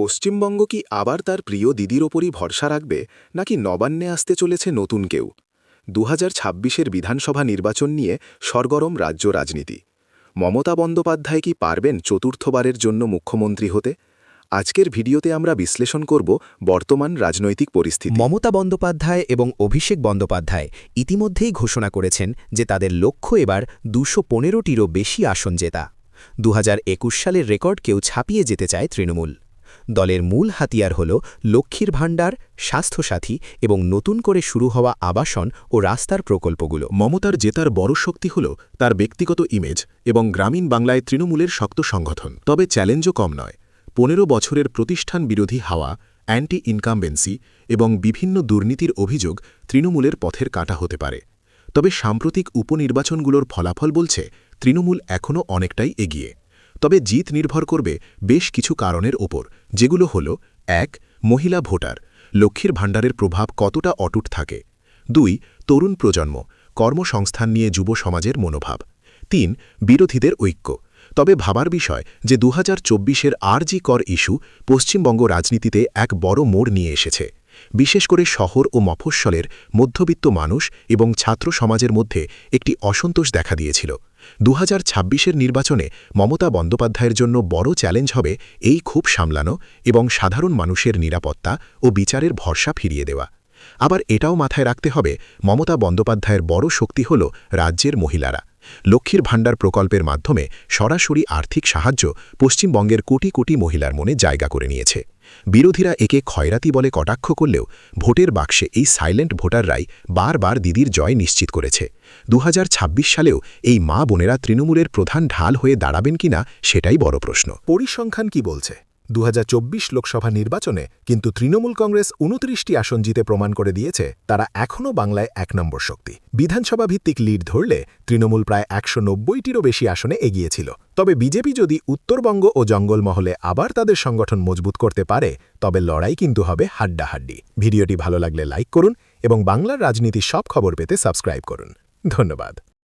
পশ্চিমবঙ্গ কি আবার তার প্রিয় দিদির ওপরই ভরসা রাখবে, নাকি নবান্নে আসতে চলেছে নতুন কেউ? দু হাজার বিধানসভা নির্বাচন নিয়ে সরগরম রাজ্য রাজনীতি। মমতা বন্দ্যোপাধ্যায় কি পারবেন চতুর্থবারের জন্য মুখ্যমন্ত্রী হতে? আজকের ভিডিওতে আমরা বিশ্লেষণ করব বর্তমান রাজনৈতিক পরিস্থিতি। মমতা বন্দ্যোপাধ্যায় এবং অভিষেক বন্দ্যোপাধ্যায় ইতিমধ্যেই ঘোষণা করেছেন যে তাদের লক্ষ্য এবার দুশো পনেরোটিরও বেশি আসন জেতা। দু হাজার একুশ সালের রেকর্ডকেও ছাপিয়ে যেতে চায় তৃণমূল। দলের মূল হাতিয়ার হল লক্ষ্মীর ভাণ্ডার, স্বাস্থ্যসাথী এবং নতুন করে শুরু হওয়া আবাসন ও রাস্তার প্রকল্পগুলো। মমতার জেতার বড় শক্তি হল তার ব্যক্তিগত ইমেজ এবং গ্রামীণ বাংলায় তৃণমূলের শক্ত সংগঠন। তবে চ্যালেঞ্জও কম নয়। পনেরো বছরের প্রতিষ্ঠান বিরোধী হাওয়া অ্যান্টি ইনকামবেন্সি এবং বিভিন্ন দুর্নীতির অভিযোগ তৃণমূলের পথের কাটা হতে পারে। তবে সাম্প্রতিক উপনির্বাচনগুলোর ফলাফল বলছে, তৃণমূল এখনও অনেকটাই এগিয়ে। তবে জিত নির্ভর করবে বেশ কিছু কারণের ওপর, যেগুলো হল, এক, মহিলা ভোটার, লক্ষ্মীর ভাণ্ডারের প্রভাব কতটা অটুট থাকে, দুই, তরুণ প্রজন্ম, কর্মসংস্থান নিয়ে যুব সমাজের মনোভাব, তিন, বিরোধীদের ঐক্য, তবে ভাবার বিষয় যে দু হাজার চব্বিশের আরজি কর ইস্যু পশ্চিমবঙ্গ রাজনীতিতে এক বড় মোড় নিয়ে এসেছে, বিশেষ করে শহর ও মফস্বলের মধ্যবিত্ত মানুষ এবং ছাত্র সমাজের মধ্যে একটি অসন্তোষ দেখা দিয়েছিল। দু হাজার নির্বাচনে মমতা বন্দ্যোপাধ্যায়ের জন্য বড় চ্যালেঞ্জ হবে এই খুব সামলানো এবং সাধারণ মানুষের নিরাপত্তা ও বিচারের ভরসা ফিরিয়ে দেওয়া। আবার এটাও মাথায় রাখতে হবে, মমতা বন্দ্যোপাধ্যায়ের বড় শক্তি হল রাজ্যের মহিলারা। লক্ষ্মীর ভাণ্ডার প্রকল্পের মাধ্যমে সরাসরি আর্থিক সাহায্য পশ্চিমবঙ্গের কোটি কোটি মহিলার মনে জায়গা করে নিয়েছে। বিরোধীরা একে খয়রাতি বলে কটাক্ষ করলেও ভোটের বাক্সে এই সাইলেন্ট ভোটাররাই বারবার দিদির জয় নিশ্চিত করেছে। দুহাজার ছাব্বিশ সালেও এই মা বোনেরা তৃণমূলের প্রধান ঢাল হয়ে দাঁড়াবেন কিনা সেটাই বড় প্রশ্ন। পরিসংখ্যান কি বলছে? দু হাজার চব্বিশ লোকসভা নির্বাচনে কিন্তু তৃণমূল কংগ্রেস উনত্রিশটি আসন জিতে প্রমাণ করে দিয়েছে, তারা এখনও বাংলায় এক নম্বর শক্তি। বিধানসভা ভিত্তিক লিড ধরলে তৃণমূল প্রায় একশো নব্বইটিরও বেশি আসনে এগিয়েছিল। তবে বিজেপি যদি উত্তরবঙ্গ ও জঙ্গলমহলে আবার তাদের সংগঠন মজবুত করতে পারে, তবে লড়াই কিন্তু হবে হাড্ডাহাড্ডি। ভিডিওটি ভালো লাগলে লাইক করুন এবং বাংলার রাজনীতির সব খবর পেতে সাবস্ক্রাইব করুন। ধন্যবাদ।